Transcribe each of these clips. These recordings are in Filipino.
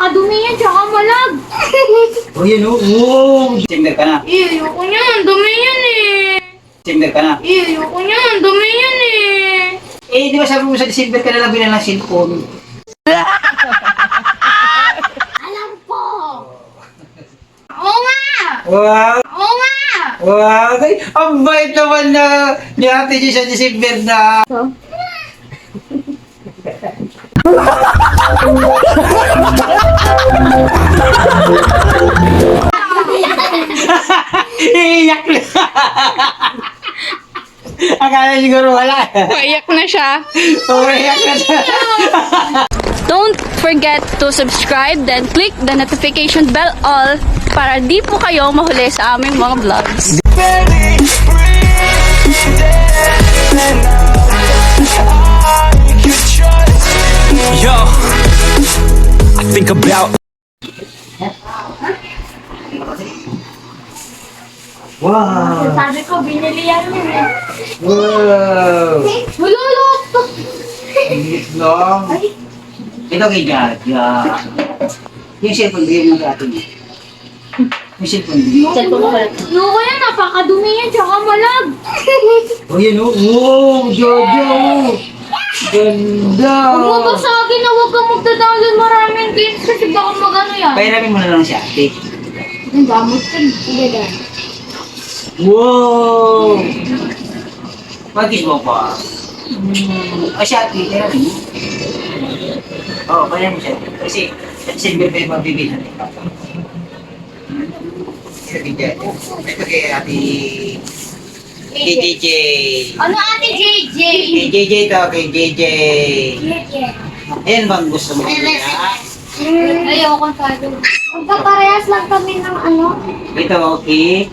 napakadumi yan, tsaka malag. Oh, yun oh. Oh, December ka na. Eh, ayoko niyan, dumi yan eh. December ka na. Eh, ayoko niyan, dumi yan eh. Eh, di ba sabi mo sa December ka na lang bilang ng cellphone? Alam ko. Oo nga. Wow! Oo nga. Wow! Ay, ang bait naman na ni Ate G sa December na. So? Akala siguro wala. Paiyak na siya. Umiyak na siya. Don't forget to subscribe, then click the notification bell all para di po kayo mahuli sa aming mga vlogs. Yo, I think about Wow! Sabi ko, binili yan yun eh. Wow! Hululot. Ang liit lang. Ito kay Gaga. Yung cellphone, bigyan mo ng ate mo. Yung cellphone, bigyan. Cellphone ko Ayoko yan, napakadumi yan, tsaka malag. Oh, yun oh. Wow! Jojo! Ganda! Huwag mo ba sa akin na huwag kang magda-download maraming games kasi baka magano yan. Pairamin mo na lang si ate. Ang gamot ka. Dad. Wow! Pag-kiss mo pa. Mm, ah, si ate, pairamin mo. Oo, oh, pairamin mo siya. Kasi, pa yung mabibili natin. Ito kay Gaga. Ito kay ate... Kay JJ. Ano ate JJ? Kay JJ to, kay JJ. Ayan bang gusto mo? Ayoko sabi. Magpaparehas lang kami ng ano? Ito, okay.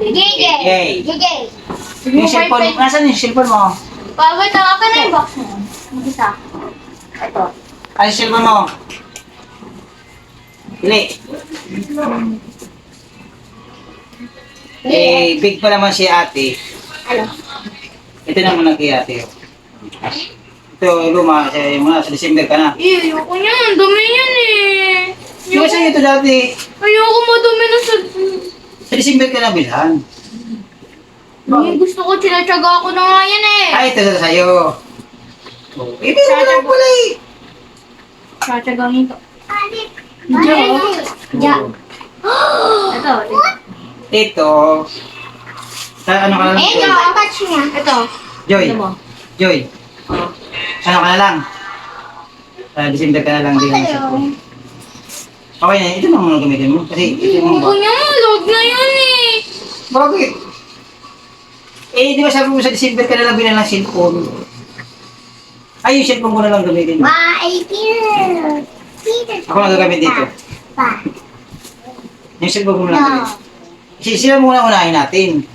JJ. Yay. JJ. Yung cellphone, nasan yung cellphone mo? Pagod na ako na yung box mo. Mag-isa. Ito. Yung cellphone mo? Pili. Eh, big pa naman si ate. Ano? Ito na muna kay ate. Ito, luma, sa, muna sa December ka na. Eh, ayoko niyan. Dumi yan eh. Ba sa'yo ito dati? Ayoko madumi na sa... Sa December ka na bilhan. Eh, gusto ko, tinatsaga ako na nga yan eh. Ay, ito sa sa'yo. Oh, eh, pero wala pala eh. Tsatsagahin ko. Oh. Ja. Ito. Ito. Sa ano ka na lang? Eh, yung touch niya. Ito. Joy. Ano mo? Joy. Ano ka na lang? Sa December ka na lang din ang cellphone. Okay na, ito na muna gamitin mo. Kasi ito yung Ayoko niya, log na yun eh. Bakit? Eh, di ba sabi mo sa December ka na lang bilang ng cellphone? Ay, yung cellphone ko na lang gamitin mo. Bye, Peter. Peter. Ako na gagamit dito. Pa. Yung cellphone ko na lang gamitin. Kasi sila muna unahin natin.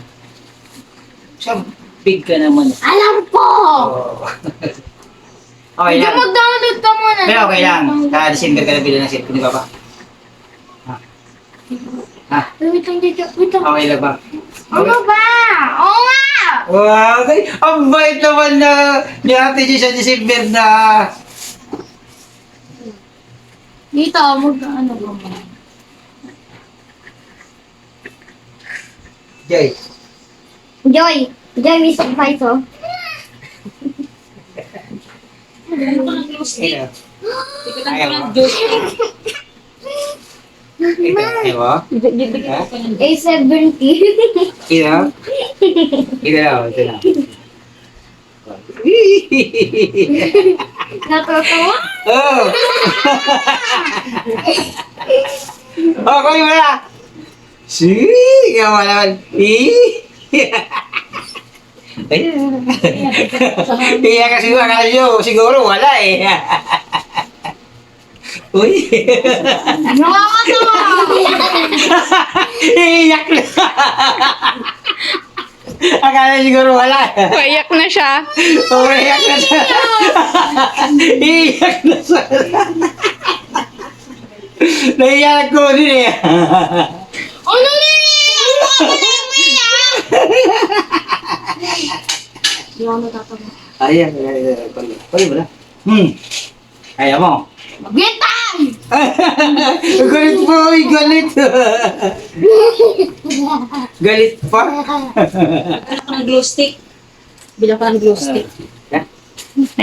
Sa big ka naman. Alam ko. Oh. okay Medyo lang. mag-download ka muna. Pero okay lang. Sa December ka na bilang ng cellphone, di ba ba? Ha? Wait lang, dito. Wait lang. Okay lang ba? Ano ba? Oo nga. Wow! Ay, ang bait naman na ni Ate G sa December na. Dito, mag ano ba? Joy. Joy. Joy, Mr. Paiso. Ito. Ayaw mo? Ito, ayaw mo? Ha? A70. Ito? Ito lang, ito lang. Natutuwa? oh! oh, kunin mo na! Si, ikaw mo naman. Ayan. Iya kasi akala nyo, siguro wala eh. Uy! Nakakatawa. Iiyak na! Akala siguro wala. Paiyak na siya. Umiyak na siya. Iiyak na siya. Naiyak ko din eh. Ano na yan? Ano ka na natatawa. Ayan, ayan, ayan. Pwede mo na. Hmm. Ayaw mo. Magbintang! galit mo, uy, galit. galit pa. Ng glow stick. Bila ka ng glow stick.